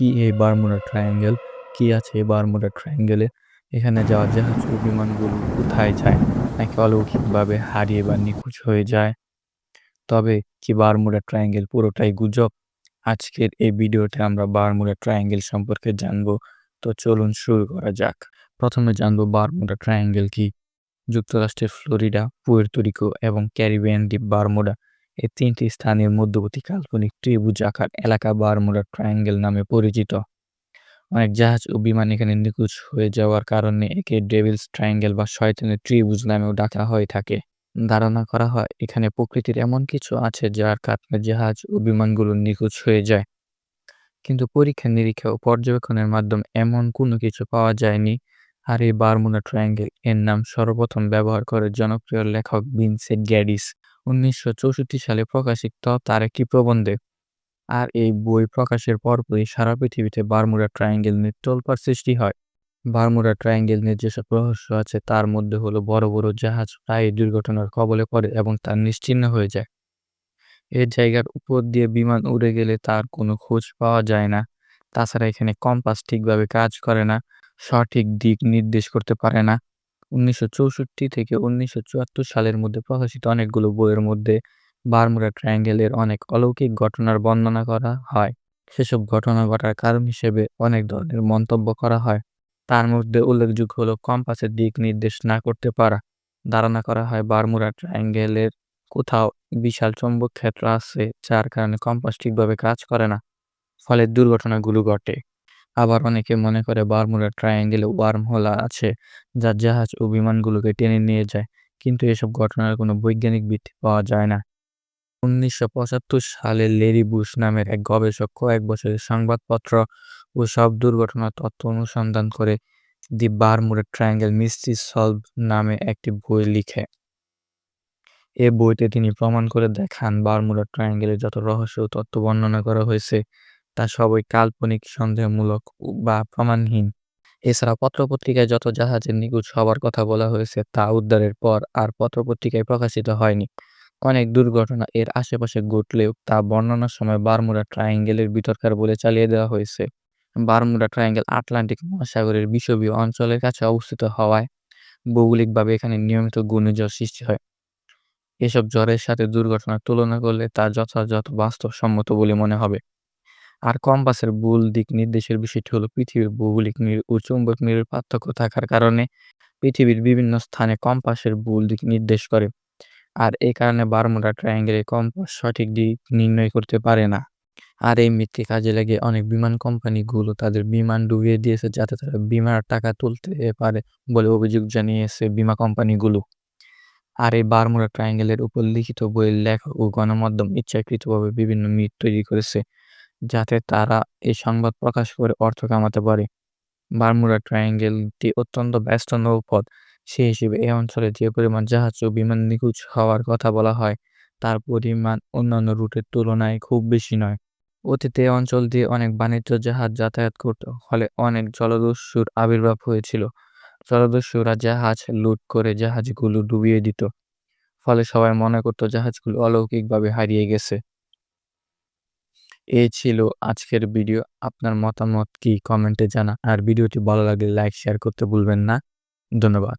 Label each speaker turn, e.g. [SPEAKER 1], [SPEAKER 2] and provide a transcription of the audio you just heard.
[SPEAKER 1] কি এই Bermuda triangle? কি আছে এই বারমুডা ট্রায়াঙ্গেলে? এখানে যাওয়া জাহাজ ও বিমানগুলো কোথায় যায়? নাকি অলৌকিকভাবে হারিয়ে বা নিখোঁজ হয়ে যায়? তবে কি বারমুডা ট্রায়াঙ্গেল পুরোটাই গুজব? আজকের এই ভিডিওতে আমরা বারমুডা ট্রায়াঙ্গেল সম্পর্কে জানব। তো চলুন শুরু করা যাক। প্রথমে জানব বারমুডা ট্রায়াঙ্গেল কি। যুক্তরাষ্ট্রের ফ্লোরিডা পুয়ের্তোরিকো এবং ক্যারিবিয়ান দ্বীপ বারমুডা। এই তিনটি স্থানের মধ্যবর্তী কাল্পনিক ত্রিভুজ আকার এলাকা বারমুডা ট্রায়াঙ্গেল নামে পরিচিত। অনেক জাহাজ ও বিমান এখানে নিখোঁজ হয়ে যাওয়ার কারণে একে ডেভিলস ট্রায়াঙ্গেল বা শয়তানের ত্রিভুজ নামেও ডাকা হয়ে থাকে। ধারণা করা হয় এখানে প্রকৃতির এমন কিছু আছে যার কারণে জাহাজ ও বিমানগুলো নিখোঁজ হয়ে যায়। কিন্তু পরীক্ষা, নিরীক্ষা ও পর্যবেক্ষণের মাধ্যমে এমন কোনো কিছু পাওয়া যায়নি। আর এই বারমুডা ট্রায়াঙ্গেল এর নাম সর্বপ্রথম ব্যবহার করে জনপ্রিয় লেখক ভিনসেন্ট গ্যাডিস। উনিশশো সালে প্রকাশিত তার একটি প্রবন্ধে। আর এই বই প্রকাশের পরপরই সারা পৃথিবীতে বারমুরা ট্রায়াঙ্গেল নিয়ে তোলপাড় সৃষ্টি হয়। বারমুরা ট্রায়াঙ্গেল নিয়ে যেসব রহস্য আছে, তার মধ্যে হলো বড় বড় জাহাজ প্রায় দুর্ঘটনার কবলে পড়ে এবং তার নিশ্চিহ্ন হয়ে যায়। এর জায়গার উপর দিয়ে বিমান উড়ে গেলে তার কোনো খোঁজ পাওয়া যায় না। তাছাড়া এখানে কম্পাস ঠিকভাবে কাজ করে না, সঠিক দিক নির্দেশ করতে পারে না। উনিশশো থেকে উনিশশো চুয়াত্তর সালের মধ্যে প্রকাশিত অনেকগুলো বইয়ের মধ্যে বারমুডা ট্রায়াঙ্গেলের অনেক অলৌকিক ঘটনার বর্ণনা করা হয়। সেসব ঘটনা ঘটার কারণ হিসেবে অনেক ধরনের মন্তব্য করা হয়। তার মধ্যে উল্লেখযোগ্য হলো কম্পাসের দিক নির্দেশ না করতে পারা। ধারণা করা হয় বারমুডা ট্রায়াঙ্গেলের কোথাও বিশাল চৌম্বক ক্ষেত্র আছে, যার কারণে কম্পাস ঠিকভাবে কাজ করে না। ফলে দুর্ঘটনাগুলো ঘটে। আবার অনেকে মনে করে বারমুডা ট্রায়াঙ্গেলে ওয়ার্ম হোলা আছে যা জাহাজ ও বিমানগুলোকে টেনে নিয়ে যায়। কিন্তু এসব ঘটনার কোনো বৈজ্ঞানিক ভিত্তি পাওয়া যায় না। উনিশশো পঁচাত্তর সালে লেরি বুশ নামের এক গবেষক কয়েক বছরের সংবাদপত্র ও সব দুর্ঘটনার তথ্য অনুসন্ধান করে the Bermuda Triangle mystery solve নামে একটি বই লিখে। এ বইতে তিনি প্রমাণ করে দেখান বারমুডা ট্রায়াঙ্গেলের যত রহস্য ও তথ্য বর্ণনা করা হয়েছে তা সবই কাল্পনিক, সন্দেহমূলক বা প্রমাণহীন। এছাড়া পত্রপত্রিকায় যত জাহাজের নিখোঁজ হবার কথা বলা হয়েছে, তা উদ্ধারের পর আর পত্রপত্রিকায় প্রকাশিত হয়নি। অনেক দুর্ঘটনা এর আশেপাশে ঘটলেও তা বর্ণনার সময় বারমুডা ট্রায়াঙ্গেলের বিতর্কার বলে চালিয়ে দেওয়া হয়েছে। বারমুডা ট্রায়াঙ্গেল আটলান্টিক মহাসাগরের বিষবীয় অঞ্চলের কাছে অবস্থিত হওয়ায় ভৌগোলিকভাবে এখানে নিয়মিত ঘূর্ণিঝড় সৃষ্টি হয়। এসব জ্বরের সাথে দুর্ঘটনার তুলনা করলে তা যথাযথ বাস্তবসম্মত বলে মনে হবে। আর কম্পাসের ভুল দিক নির্দেশের বিষয়টি হলো পৃথিবীর ভৌগোলিক মিল ও চুম্বক মিলের পার্থক্য থাকার কারণে পৃথিবীর বিভিন্ন স্থানে কম্পাসের ভুল দিক নির্দেশ করে। আর এই কারণে বারমুডা ট্রায়াঙ্গেলে কম্পাস সঠিক দিক নির্ণয় করতে পারে না। আর এই মিথ্যে কাজে লাগে অনেক বিমান কোম্পানিগুলো তাদের বিমান ডুবিয়ে দিয়েছে যাতে তারা বিমার টাকা তুলতে পারে বলে অভিযোগ জানিয়েছে বিমা কোম্পানিগুলো। আর এই বারমুডা ট্রায়াঙ্গেলের উপর লিখিত বইয়ের লেখক ও গণমাধ্যম ইচ্ছাকৃতভাবে বিভিন্ন মিথ তৈরি করেছে। যাতে তারা এই সংবাদ প্রকাশ করে অর্থ কামাতে পারে। বারমুডা ট্রায়াঙ্গেলটি অত্যন্ত ব্যস্ত নৌপথ। সে হিসেবে এই অঞ্চলে যে পরিমাণ জাহাজ ও বিমান নিখোঁজ হওয়ার কথা বলা হয়, তার পরিমাণ অন্যান্য রুটের তুলনায় খুব বেশি নয়। অতীতে এই অঞ্চল দিয়ে অনেক বাণিজ্য জাহাজ যাতায়াত করত, ফলে অনেক জলদস্যুর আবির্ভাব হয়েছিল। জলদস্যুরা জাহাজ লুট করে জাহাজগুলো ডুবিয়ে দিত, ফলে সবাই মনে করতো জাহাজগুলো অলৌকিকভাবে হারিয়ে গেছে। এই ছিল আজকের ভিডিও। আপনার মতামত কি কমেন্টে জানা আর ভিডিওটি ভালো লাগলে লাইক, শেয়ার করতে ভুলবেন না। ধন্যবাদ।